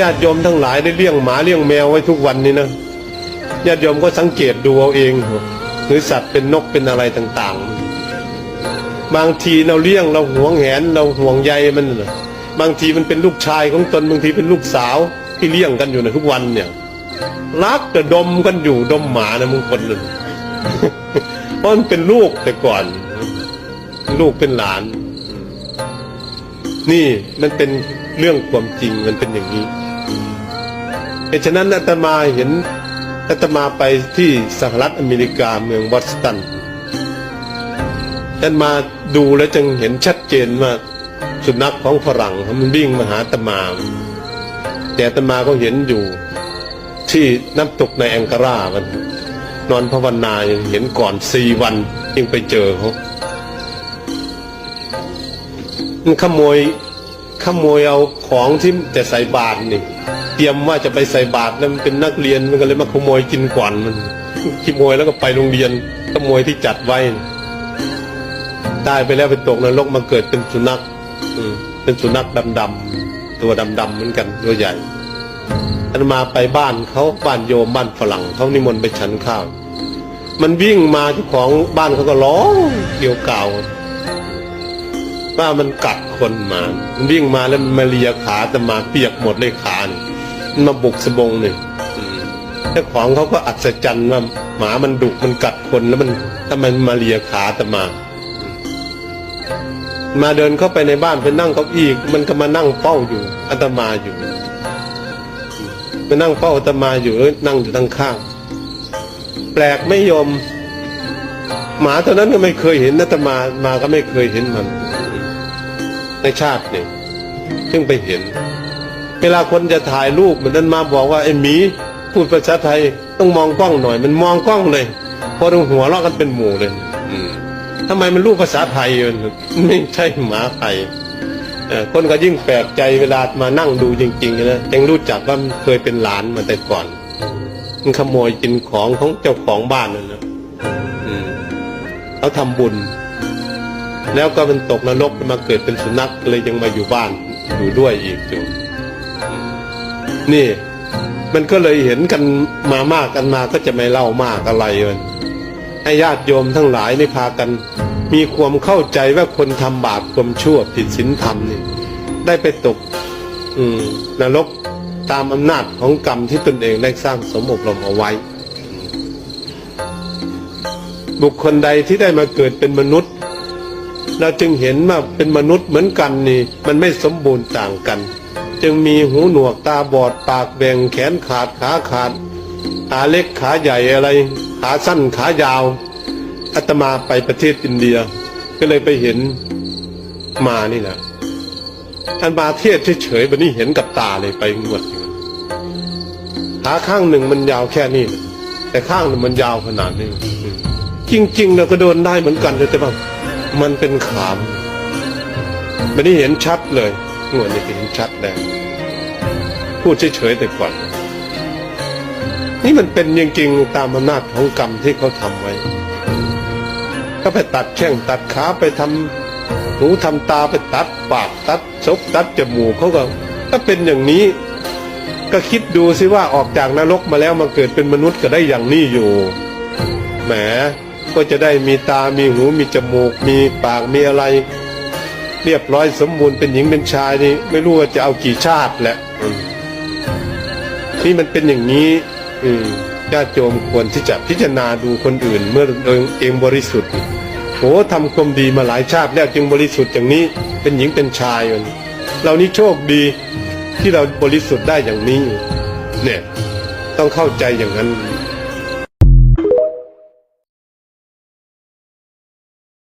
ญาติโยมทั้งหลายได้เลี้ยงหมาเลี้ยงแมวไว้ทุกวันนี้นะญาติโยมก็สังเกตดูเอาเอง หรือสัตว์เป็นนกเป็นอะไรต่างๆ บางทีเราเลี้ยงเราหวงแหนเราห่วงใยมันนะบางทีมันเป็นลูกชายของตนบางทีเป็นลูกสาวที่เลี้ยงกันอยู่ในทุกวันเนี่ยรักแต่ดมกันอยู่ดมหมานะมึงคนหนึ่งเพราะมันเป็นลูกแต่ก่อน ลูกเป็นหลาน นี่มันเป็นเรื่องความจริงมันเป็นอย่างนี้ เหตุฉะนั้นอาตมาเห็นอาตมาไปที่สหรัฐอเมริกาเมืองบอสตันอาตมาดูแล้วจึงเห็นชัดเจนว่าสุนัขของฝรั่งมันวิ่งมาหาอาตมา แต่อาตมาก็เห็นอยู่ที่น้ำตกในแองการามัน นอนภาวนายังเห็นก่อนสี่วันยังไปเจอเขามันขโมยขโมยเอาของที่จะใส่บาตรนี่ เตรียมว่าจะไปใส่บาตรแล้วมันเป็นนักเรียนมันก็เลยมาขโมยกินก่อนมันขโมยแล้วก็ไปโรงเรียนขโมยที่จัดไว้ตายไปแล้วไปตกนรกมาเกิดเป็นสุนัขเป็นสุนัขดำๆตัวดำๆเหมือนกันตัวใหญ่อาตมาไปบ้านเขาบ้านโยมบ้านฝรั่งเขานิมนต์ไปฉันข้าว มันวิ่งมาเจ้าของบ้านเขาก็ร้องเกี่ยวเก่าวว่ามันกัดคนมา มันวิ่งมาแล้วมันมาเลียขาอาตมาเปียกหมดเลยขานี่ มันมาบุกสะบงนี่อืมเจ้าของเขาก็อัศจรรย์ว่าหมามันดุมันกัดคนแล้วมันถ้ามันมาเลียขาอาตมา มาเดินเข้าไปในบ้านไปนั่งเก้าอี้มันก็มานั่งเฝ้าอยู่อาตมาอยู่มานั่งเฝ้าอาตมาอยู่เอ้ยนั่งอยู่ข้างข้างๆแปลกไม่ยอมหมาตัวนั้นก็ไม่เคยเห็นอาตมามาก็ไม่เคยเห็นมัน ในชาตินี่เพิ่งไปเห็น เวลาคนจะถ่ายรูปมันนั้นมาบอกว่าไอ้หมีพูดภาษาไทยต้องมองกล้องหน่อย มันมองกล้องเลยพอตรงหัวเราะกันเป็นหมู่เลยอืมทำไมมันรูปภาษาไทยมันไม่ใช่หมาไทยเอ่อคนก็ยิ่งแปลกใจเวลามานั่งดูจริงๆนะยังรู้จักว่ามันเคยเป็นหลานมาแต่ก่อน มันขโมยกินของของเจ้าของบ้านนั่นนะอืมเขาทำบุญ แล้วก็มันตกนรกมาเกิดเป็นสุนัขเลยยังมาอยู่บ้านอยู่ด้วยอีกอยู่อืม นี่ มันก็เลยเห็นกันมามากกันมาก็จะไม่เล่ามากอะไรมันให้ญาติโยมทั้งหลายได้พากัน มีความเข้าใจว่าคนทำบาปความชั่วผิดศีลธรรมนี่ ได้ไปตก อืมนรกตามอำนาจของกรรมที่ตนเองได้สร้างสมอบรมเอาไว้ บุคคลใดที่ได้มาเกิดเป็นมนุษย์ เราจึงเห็นว่าเป็นมนุษย์เหมือนกันนี่ มันไม่สมบูรณ์ต่างกัน จึงมีหูหนวกตาบอดปากแบ่งแขนขาดขาขาดขาเล็กขาใหญ่อะไร ขาสั้นขายาวอาตมาไปประเทศอินเดีย ก็เลยไปเห็นมานี่แหละอันมาเทศเฉยๆบันนี้เห็นกับตาเลยไปหมดขาข้างหนึ่งมันยาวแค่นี้ แต่ข้างหนึ่งมันยาวขนาดนี้ จริงๆเราก็โดนได้เหมือนกันเลยแต่ว่ามันเป็นขามบันนี้เห็นชัดเลย งวนี้เห็นชัดแล้วพูดเฉยๆแต่ก่อนนี่มันเป็นจริงๆตามอำนาจของกรรมที่เขาทำไว้ ก็ไปตัดแข้งตัดขาไปทำหูทำตาไปตัดปากตัดซบตัดจมูกเขาก็ถ้าเป็นอย่างนี้ ก็คิดดูสิว่าออกจากนรกมาแล้วมาเกิดเป็นมนุษย์ก็ได้อย่างนี้อยู่แหมก็จะได้มีตามีหูมีจมูก มีปากมีอะไร เรียบร้อยสมบูรณ์เป็นหญิงเป็นชายนี่ไม่รู้ว่าจะเอากี่ชาติแหละอืมนี่มันเป็นอย่างนี้ อืญาติโยมควรที่จะพิจารณาดูคนอื่น เมื่อตัวเองบริสุทธิ์โอ้ทำความดีมาหลายชาติแล้วจึงบริสุทธิ์อย่างนี้เป็นหญิงเป็นชายมันเรานี่โชคดีที่เราบริสุทธิ์ได้อย่างนี้เนี่ยต้องเข้าใจอย่างนั้น